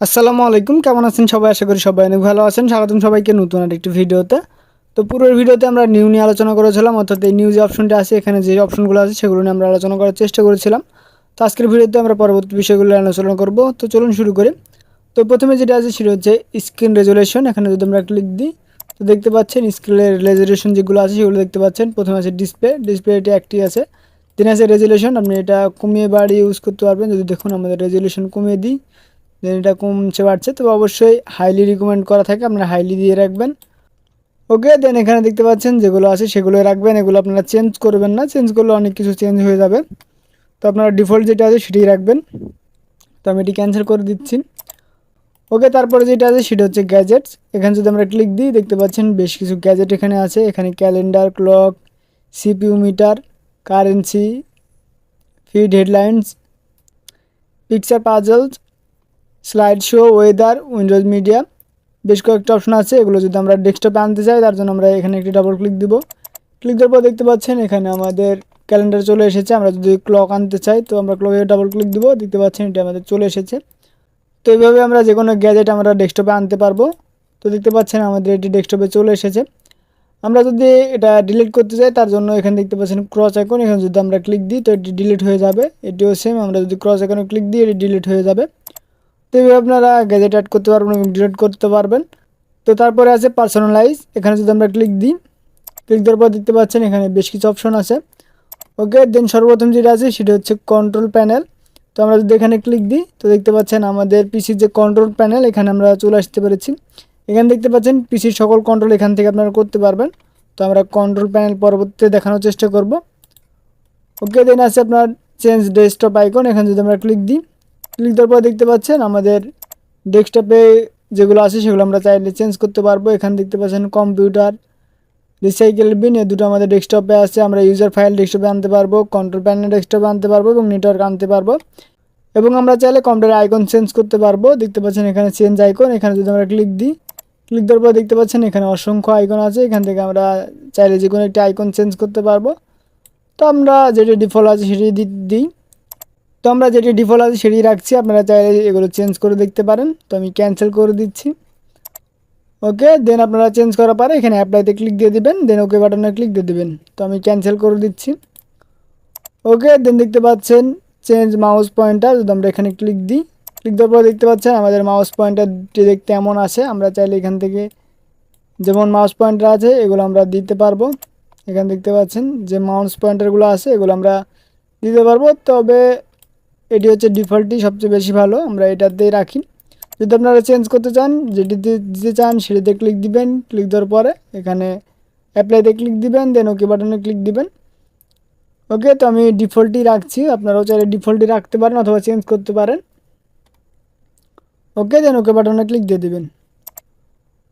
আসসালামু আলাইকুম, কেমন আছেন সবাই? আশা করি সবাই অনেক ভালো আছেন। স্বাগতম সবাইকে নতুন আর একটি ভিডিওতে। তো পুরোর ভিডিওতে আমরা নিউ নিয়ে আলোচনা করেছিলাম, অর্থাৎ এই নিউ যে অপশনটা আছে, এখানে যে অপশনগুলো আছে, সেগুলো নিয়ে আমরা আলোচনা করার চেষ্টা করেছিলাম। তো আজকের ভিডিওতে আমরা পরবর্তী বিষয়গুলো আলোচনা করব। তো চলুন শুরু করি। তো প্রথমে যেটা আছে, সেটা হচ্ছে স্ক্রিন রেজুলেশন এখানে যদি আমরা ক্লিক দিই, তো দেখতে পাচ্ছেন স্ক্রিনের রেজুলেশন যেগুলো আছে, সেগুলো দেখতে পাচ্ছেন। প্রথমে আছে ডিসপ্লে ডিসপ্লে এটি একটি আছে। তিন আছে রেজুলেশন আপনি এটা কমিয়ে বাড়িয়ে ইউজ করতে পারবেন। যদি দেখুন আমাদের রেজুলেশন কমিয়ে দিই দেন এটা কমছে, বাড়ছে, তবে অবশ্যই হাইলি রিকমেন্ড করা থাকে, আপনারা হাইলি দিয়ে রাখবেন। ওকে দেন এখানে দেখতে পাচ্ছেন যেগুলো আছে সেগুলো রাখবেন, এগুলো আপনারা চেঞ্জ করবেন না চেঞ্জ করলে অনেক কিছু চেঞ্জ হয়ে যাবে। তো আপনারা ডিফল্ট যেটা আছে সেটাই রাখবেন। তো আমি এটি ক্যান্সেল করে দিচ্ছি। ওকে তারপরে যেটা আছে সেটা হচ্ছে গ্যাজেটস এখানে যদি আমরা ক্লিক দিই, দেখতে পাচ্ছেন বেশ কিছু গ্যাজেট এখানে আছে। এখানে calendar clock CPU meter currency feed headlines picture puzzles slide show weather Windows Media বেশ কয়েকটা অপশন আছে, এগুলো যদি আমরা ডেস্কটপে আনতে চাই, তার জন্য আমরা এখানে একটি ডাবল ক্লিক দিব। ক্লিক দেওয়ার পর দেখতে পাচ্ছেন, এখানে আমাদের ক্যালেন্ডার চলে এসেছে, আমরা যদি ক্লক আনতে চাই, তো আমরা ক্লকে ডাবল ক্লিক দিব, দেখতে পাচ্ছেন এটা আমাদের চলে এসেছে। তো এইভাবে আমরা যে কোনো গ্যাজেট আমরা ডেস্কটপে আনতে পারব। তো দেখতে পাচ্ছেন, আমাদের এটি ডেস্কটপে চলে এসেছে। আমরা যদি এটা ডিলিট করতে চাই, তার জন্য এখানে দেখতে পাচ্ছেন ক্রস আইকন এখানে যদি আমরা ক্লিক দিই, তো এটি ডিলিট হয়ে যাবে। এটিও সেম আমরা যদি ক্রস আইকনে ক্লিক দিই, এটি ডিলিট হয়ে যাবে। তো এইভাবে আপনারা গ্যাজেট অ্যাড করতে পারবেন এবং ডিলিট করতে পারবেন। তো তারপরে আছে পার্সোনালাইজ এখানে যদি আমরা ক্লিক দিই ক্লিক দেওয়ার পর দেখতে পাচ্ছেন এখানে বেশ কিছু অপশন আছে। ওকে দেন সর্বপ্রথম যেটা আছে সেটা হচ্ছে কন্ট্রোল প্যানেল তো আমরা যদি এখানে ক্লিক দিই, তো দেখতে পাচ্ছেন আমাদের পিসির যে কন্ট্রোল প্যানেল এখানে আমরা চলে আসতে পেরেছি। এখানে দেখতে পাচ্ছেন পিসির সকল কন্ট্রোল এখান থেকে আপনারা করতে পারবেন। তো আমরা কন্ট্রোল প্যানেল পরবর্তীতে দেখানোর চেষ্টা করব। ওকে দেন আছে আপনার চেঞ্জ ডেস্কটপ আইকন এখানে যদি আমরা ক্লিক দিই ক্লিক দেওয়ার পর দেখতে পাচ্ছেন আমাদের ডেস্কটপে যেগুলো আছে সেগুলো আমরা চাইলে চেঞ্জ করতে পারব। এখানে দেখতে পাচ্ছেন কম্পিউটার রিসাইকেল বিন এ দুটো আমাদের ডেস্কটপে আছে। আমরা ইউজার ফাইল ডেস্কটপে আনতে পারব কন্ট্রোল প্যানেল ডেস্কটপে আনতে পারব এবং নেটওয়ার্ক আনতে পারব। এবং আমরা চাইলে কম্পিউটার আইকন চেঞ্জ করতে পারব। দেখতে পাচ্ছেন এখানে চেঞ্জ আইকন এখানে যদি আমরা ক্লিক দিই ক্লিক দেওয়ার পর দেখতে পাচ্ছেন এখানে অসংখ্য আইকন আছে। এখান থেকে আমরা চাইলে যে কোনো একটি আইকন চেঞ্জ করতে পারব। তো আমরা যেটি ডিফল্ট আছে সেটি দিই। তো আমরা যেটি ডিফল্ট আছে সেটি রাখছি। আপনারা চাইলে এগুলো চেঞ্জ করে দেখতে পারেন। তো আমি ক্যান্সেল করে দিচ্ছি। ওকে দেন আপনারা চেঞ্জ করার পরে এখানে অ্যাপ্লাইতে ক্লিক দিয়ে দিবেন দেন ওকে বাটনে ক্লিক দিয়ে দিবেন। তো আমি ক্যান্সেল করে দিচ্ছি। ওকে দেন দেখতে পাচ্ছেন চেঞ্জ মাউস পয়েন্টার যদি আমরা এখানে ক্লিক দিই ক্লিক দেওয়ার পর দেখতে পাচ্ছেন আমাদের মাউস পয়েন্টারটি দেখতে এমন আছে। আমরা চাইলে এখান থেকে যেমন মাউস পয়েন্টার আছে, এগুলো আমরা দিতে পারব। এখানে দেখতে পাচ্ছেন যে মাউস পয়েন্টারগুলো আছে, এগুলো আমরা দিতে পারব। তবে এটি হচ্ছে ডিফল্টই সবচেয়ে বেশি ভালো, আমরা এটাতেই রাখি। যদি আপনারা চেঞ্জ করতে চান, যেটিতে দিতে চান সেটিতে ক্লিক দিবেন ক্লিক দেওয়ার পরে এখানে অ্যাপ্লাইতে ক্লিক দিবেন দেন ওকে বাটনে ক্লিক দিবেন। ওকে তো আমি ডিফল্টই রাখছি, আপনারাও চাইলে ডিফল্টই রাখতে পারেন অথবা চেঞ্জ করতে পারেন। ওকে দেন ওকে বাটনে ক্লিক দিয়ে দিবেন।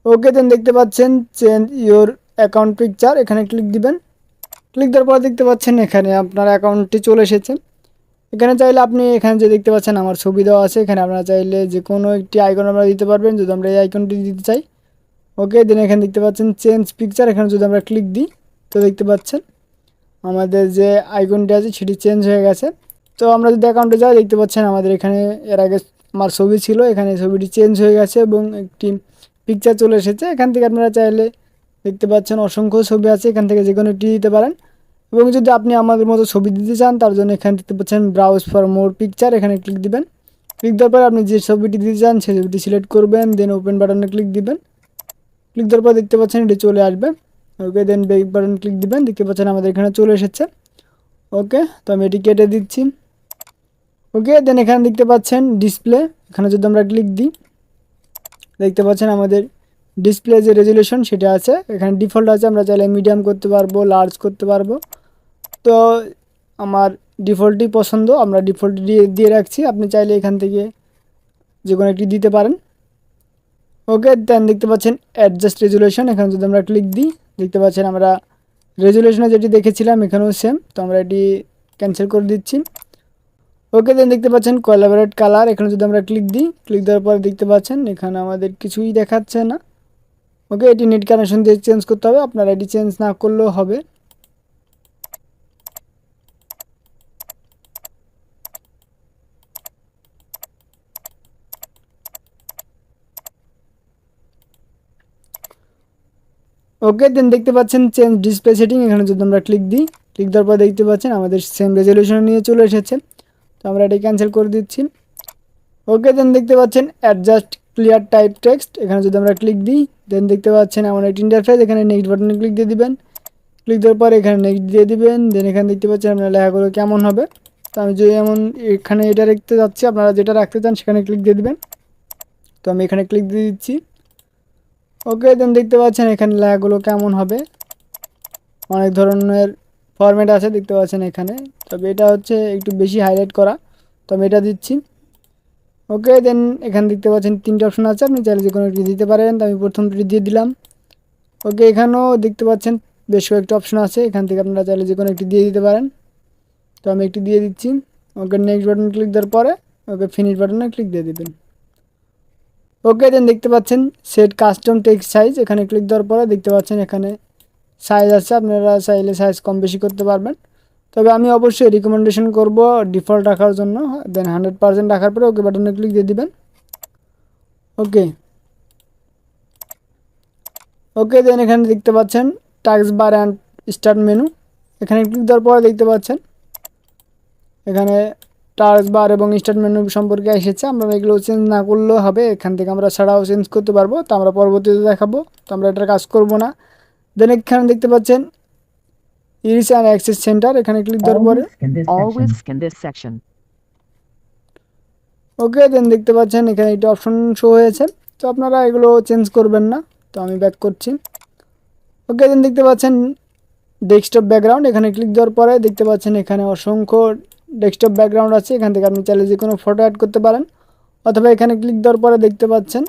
ওকে দেন দেখতে পাচ্ছেন চেঞ্জ ইওর অ্যাকাউন্ট পিকচার এখানে ক্লিক দিবেন। ক্লিক দেওয়ার পর দেখতে পাচ্ছেন এখানে আপনার অ্যাকাউন্টটি চলে এসেছে। এখানে চাইলে আপনি এখানে যে দেখতে পাচ্ছেন আমার ছবি দেওয়া আছে, এখানে আপনারা চাইলে যে কোনো একটি আইকন আমরা দিতে পারবেন যদি আমরা এই আইকনটি দিতে চাই। ওকে দেন এখানে দেখতে পাচ্ছেন চেঞ্জ পিকচার এখানে যদি আমরা ক্লিক দিই, তো দেখতে পাচ্ছেন আমাদের যে আইকনটি আছে সেটি চেঞ্জ হয়ে গেছে। তো আমরা যদি অ্যাকাউন্টে যাই, দেখতে পাচ্ছেন আমাদের এখানে এর আগে আমার ছবি ছিল, এখানে ছবিটি চেঞ্জ হয়ে গেছে এবং একটি পিকচার চলে এসেছে। এখান থেকে আপনারা চাইলে দেখতে পাচ্ছেন অসংখ্য ছবি আছে, এখান থেকে যে কোনো একটি দিতে পারেন। এবং যদি আপনি আমাদের মতো ছবি দিতে চান, তার জন্য এখানে দেখতে পাচ্ছেন ব্রাউজ ফর মোর পিকচার এখানে ক্লিক দিবেন। ক্লিক দেওয়ার পর আপনি যে ছবিটি দিতে চান, সেই ছবিটি সিলেক্ট করবেন দেন ওপেন বাটনে ক্লিক দিবেন। ক্লিক দেওয়ার পর দেখতে পাচ্ছেন এটি চলে আসবে। Okay then back button click দিবেন, দেখতে পাচ্ছেন আমাদের এখানে চলে এসেছে। ওকে তো আমি এটি কেটে দিচ্ছি। ওকে দেন এখানে দেখতে পাচ্ছেন ডিসপ্লে এখানে যদি আমরা ক্লিক দিই, দেখতে পাচ্ছেন আমাদের ডিসপ্লে যে রেজুলেশন সেটা আছে। এখানে ডিফল্ট আছে, আমরা চাইলে মিডিয়াম করতে পারব লার্জ করতে পারব। তো আমার ডিফল্টই পছন্দ, আমরা ডিফল্ট দিয়ে দিয়ে রাখছি। আপনি চাইলে এখান থেকে যে কোনো একটি দিতে পারেন। ওকে দেন দেখতে পাচ্ছেন অ্যাডজাস্ট রেজুলেশন এখানে যদি আমরা ক্লিক দিই, দেখতে পাচ্ছেন আমরা রেজুলেশনে যেটি দেখেছিলাম, এখানেও সেম তো আমরা এটি ক্যান্সেল করে দিচ্ছি। ওকে দেন দেখতে পাচ্ছেন কোলাবোরেট কালার এখানে যদি আমরা ক্লিক দিই ক্লিক দেওয়ার পরে দেখতে পাচ্ছেন এখানে আমাদের কিছুই দেখাচ্ছে না। ওকে, এটি নেট কানেকশন দিয়ে চেঞ্জ করতে হবে। আপনারা এটি চেঞ্জ না করলেও হবে। ওকে দেন দেখতে পাচ্ছেন চেঞ্জ ডিসপ্লে সেটিং এখানে যদি আমরা ক্লিক দিই ক্লিক দেওয়ার পর দেখতে পাচ্ছেন আমাদের সেম রেজলিউশন নিয়ে চলে এসেছে। তো আমরা এটি ক্যান্সেল করে দিচ্ছি। ওকে দেন দেখতে পাচ্ছেন অ্যাডজাস্ট ক্লিয়ার টাইপ টেক্সট এখানে যদি আমরা ক্লিক দিই দেন দেখতে পাচ্ছেন এমন একটি ইন্টারফেস এখানে নেক্সট বাটনে ক্লিক দিয়ে দিবেন। ক্লিক দেওয়ার পর এখানে নেক্সট দিয়ে দিবেন দেন এখানে দেখতে পাচ্ছেন আপনার লেখাগুলো কেমন হবে। তো আমি যদি এমন এখানে এটা রাখতে যাচ্ছি, আপনারা যেটা রাখতে চান সেখানে ক্লিক দিয়ে দিবেন। তো আমি এখানে ক্লিক দিয়ে দিচ্ছি। ওকে দেন দেখতে পাচ্ছেন এখানে লেখাগুলো কেমন হবে। অনেক ধরনের ফরম্যাট আছে দেখতে পাচ্ছেন এখানে। তবে এটা হচ্ছে একটু বেশি হাইলাইট করা। তো আমি এটা দিচ্ছি। ওকে দেন এখানে দেখতে পাচ্ছেন তিনটে অপশন আছে। আপনি চাইলে যে কোনো একটি দিতে পারেন। তো আমি প্রথমটি দিয়ে দিলাম। ওকে এখানেও দেখতে পাচ্ছেন বেশ কয়েকটা অপশন আছে। এখান থেকে আপনারা চাইলে যে কোনো একটি দিয়ে দিতে পারেন। তো আমি একটি দিয়ে দিচ্ছি। ওকে নেক্সট বাটন ক্লিক দেওয়ার পরে ওকে ফিনিশ বাটনে ক্লিক দিয়ে দিবেন। ওকে দেন দেখতে পাচ্ছেন সেট কাস্টম টেক্সট সাইজ এখানে ক্লিক দেওয়ার পরে দেখতে পাচ্ছেন এখানে সাইজ আছে, আপনারা চাইলে সাইজ কম বেশি করতে পারবেন। তবে আমি অবশ্যই রিকমেন্ডেশন করব ডিফল্ট রাখার জন্য দেন হান্ড্রেড পার্সেন্ট রাখার পরে ওকে বাটনে ক্লিক দিয়ে দিবেন। ওকে ওকে দেন এখানে দেখতে পাচ্ছেন taskbar and start menu এখানে ক্লিক দেওয়ার পরে দেখতে পাচ্ছেন এখানে টার্চ বার এবং স্টার্ট মেনু সম্পর্কে এসেছে আমরা এগুলো চেঞ্জ না করলেও হবে এখান থেকে আমরা ছাড়াও চেঞ্জ করতে পারব তো আমরা পরবর্তীতে দেখাবো তো আমরা এটার কাজ করব না। দেন এখানে দেখতে পাচ্ছেন ইরিস অ্যান্ড অ্যাক্সেস সেন্টার এখানে ক্লিক দেওয়ার পরে. ওকে দেন দেখতে পাচ্ছেন এখানে একটা অপশন শো হয়েছে তো আপনারা এগুলো চেঞ্জ করবেন না তো আমি ব্যাক করছি। ওকে দেন দেখতে পাচ্ছেন ডেস্কটপ ব্যাকগ্রাউন্ড এখানে ক্লিক দেওয়ার পরে দেখতে পাচ্ছেন এখানে অসংখ্য ডেস্কটপ ব্যাকগ্রাউন্ড আছে, এখান থেকে আপনি চাইলে যে কোনো ফটো অ্যাড করতে পারেন, অথবা এখানে ক্লিক দেওয়ার পরে দেখতে পাচ্ছেন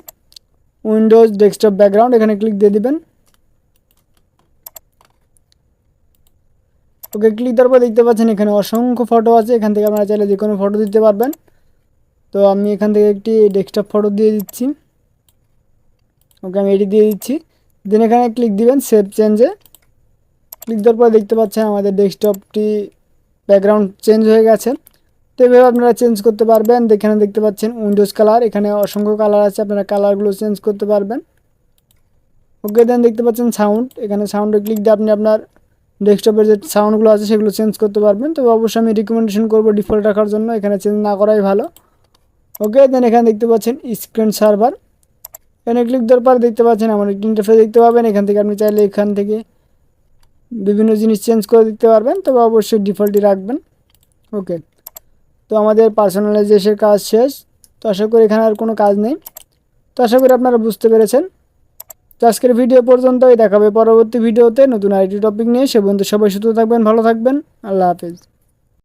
উইন্ডোজ ডেস্কটপ ব্যাকগ্রাউন্ড এখানে ক্লিক দিয়ে দিবেন। ওকে ক্লিক দেওয়ার পর দেখতে পাচ্ছেন এখানে অসংখ্য ফটো আছে, এখান থেকে আপনারা চাইলে যে কোনো ফটো দিতে পারবেন। তো আমি এখান থেকে একটি ডেস্কটপ ফটো দিয়ে দিচ্ছি। ওকে আমি এটি দিয়ে দিচ্ছি। দেন এখানে ক্লিক দিবেন সেভ চেঞ্জে ক্লিক দেওয়ার পর দেখতে পাচ্ছেন আমাদের ডেস্কটপটি ব্যাকগ্রাউন্ড চেঞ্জ হয়ে গেছে। তো এভাবে আপনারা চেঞ্জ করতে পারবেন। এখানে দেখতে পাচ্ছেন উইন্ডোজ কালার এখানে অসংখ্য কালার আছে। আপনারা কালারগুলো চেঞ্জ করতে পারবেন। ওকে দেন দেখতে পাচ্ছেন সাউন্ড এখানে সাউন্ডে ক্লিক দিয়ে আপনি আপনার ডেস্কটপের যে সাউন্ডগুলো আছে, সেগুলো চেঞ্জ করতে পারবেন। তবে অবশ্যই আমি রিকমেন্ডেশন করব ডিফল্ট রাখার জন্য। এখানে চেঞ্জ না করাই ভালো। ওকে দেন এখানে দেখতে পাচ্ছেন স্ক্রিন সার্ভার এখানে ক্লিক দেওয়ার পর দেখতে পাচ্ছেন আমার ইন্টারফেস দেখতে পাবেন। এখান থেকে আপনি চাইলে এখান থেকে বিভিন্ন জিনিস চেঞ্জ করে দিতে পারবেন, তবে অবশ্যই ডিফল্টই রাখবেন। ওকে তো আমাদের পার্সোনালাইজেশনের কাজ শেষ। তো আশা করি এখানে আর কোনো কাজ নেই। তো আশা করি আপনারা বুঝতে পেরেছেন। তো আজকের ভিডিও পর্যন্তই। দেখাবে পরবর্তী ভিডিওতে নতুন আইটি টপিক নিয়ে। সে পর্যন্ত সবাই সুস্থ থাকবেন, ভালো থাকবেন। আল্লাহ হাফিজ।